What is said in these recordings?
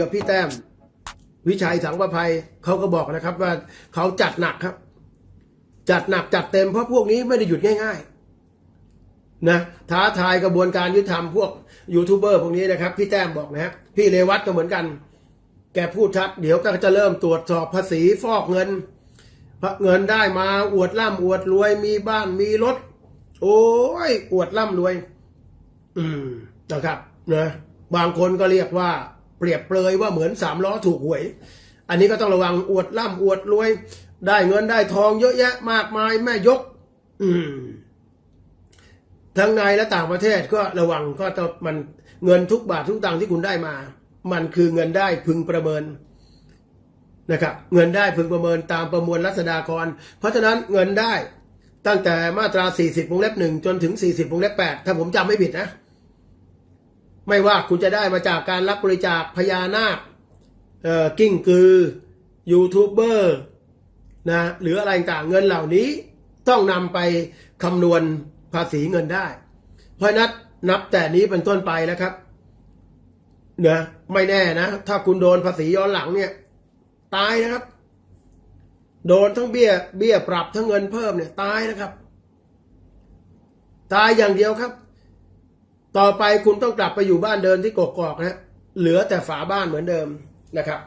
กับพี่แต้ม วิชัยสังประภัยเขาก็บอกนะครับ ว่าเขาจัดหนักครับ จัดหนักจัดเต็มเพราะพวกนี้ไม่ได้หยุดง่ายๆนะท้าทายกระบวนการยุติธรรมพวกยูทูบเบอร์พวกนี้นะครับ พี่แต้มบอกนะฮะพี่เรวัตก็เหมือนกัน แกพูดชัด เดี๋ยวก็จะเริ่มตรวจสอบภาษีฟอกเงินพระเงินได้มาอวดร่ำอวดรวยมีบ้านมีรถ โอ้ยอวดร่ำรวย อืมนะครับนะบางคนก็เรียกว่า เปรียบเปรยว่าเหมือนสามล้อถูกหวย อันนี้ก็ต้องระวังอวดร่ำอวดรวย ได้เงินได้ทองเยอะแยะมากมายแม่ยก อืมทั้งในและต่างประเทศก็ระวังก็ต้องมันเงินทุกบาททุกตังค์ที่คุณได้มา มันคือเงินได้พึงประเมินนะครับเงินได้พึงประเมินตามประมวลรัษฎากร เพราะฉะนั้นเงินได้ตั้งแต่มาตรา 40วงเล็บหนึ่งจนถึง 40วงเล็บแปดถ้าผมจำไม่ผิดนะ ไม่ว่าคุณจะได้มาจากการรับบริจาคพญานาคเอ่อกิ้งกือยูทูบเบอร์นะหรืออะไรต่างเงินเหล่านี้ต้องนำไปคำนวณภาษีเงินได้ เพราะนัดนับแต่นี้เป็นต้นไปแล้วครับเนะไม่แน่นะ ถ้าคุณโดนภาษีย้อนหลังเนี่ย ตายนะครับ โดนทั้งเบี้ย เบี้ยปรับทั้งเงินเพิ่มเนี่ย ตายนะครับ ตายอย่างเดียวครับ ต่อไปคุณต้องกลับไปอยู่บ้านเดิมที่กกอกนะเหลือแต่ฝาบ้านเหมือนเดิมนะครับ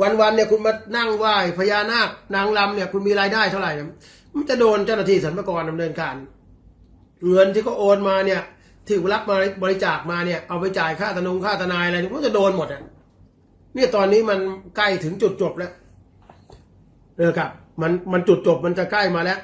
วันๆเนี่ยคุณมานั่งไหว้พญานาคนางรำเนี่ยคุณมีรายได้เท่าไหร่นะมันจะโดนเจ้าหน้าที่สรรพากรดำเนินการ เงินที่เขาโอนมาเนี่ยที่รับมาบริจาคมาเนี่ยเอาไปจ่ายค่าทนงค่าทนายอะไรเนี่ยมันจะโดนหมดอะเนี่ยตอนนี้มันใกล้ถึงจุดจบแล้วเนะครับ มันมันจุดจบมันจะใกล้มาแล้ว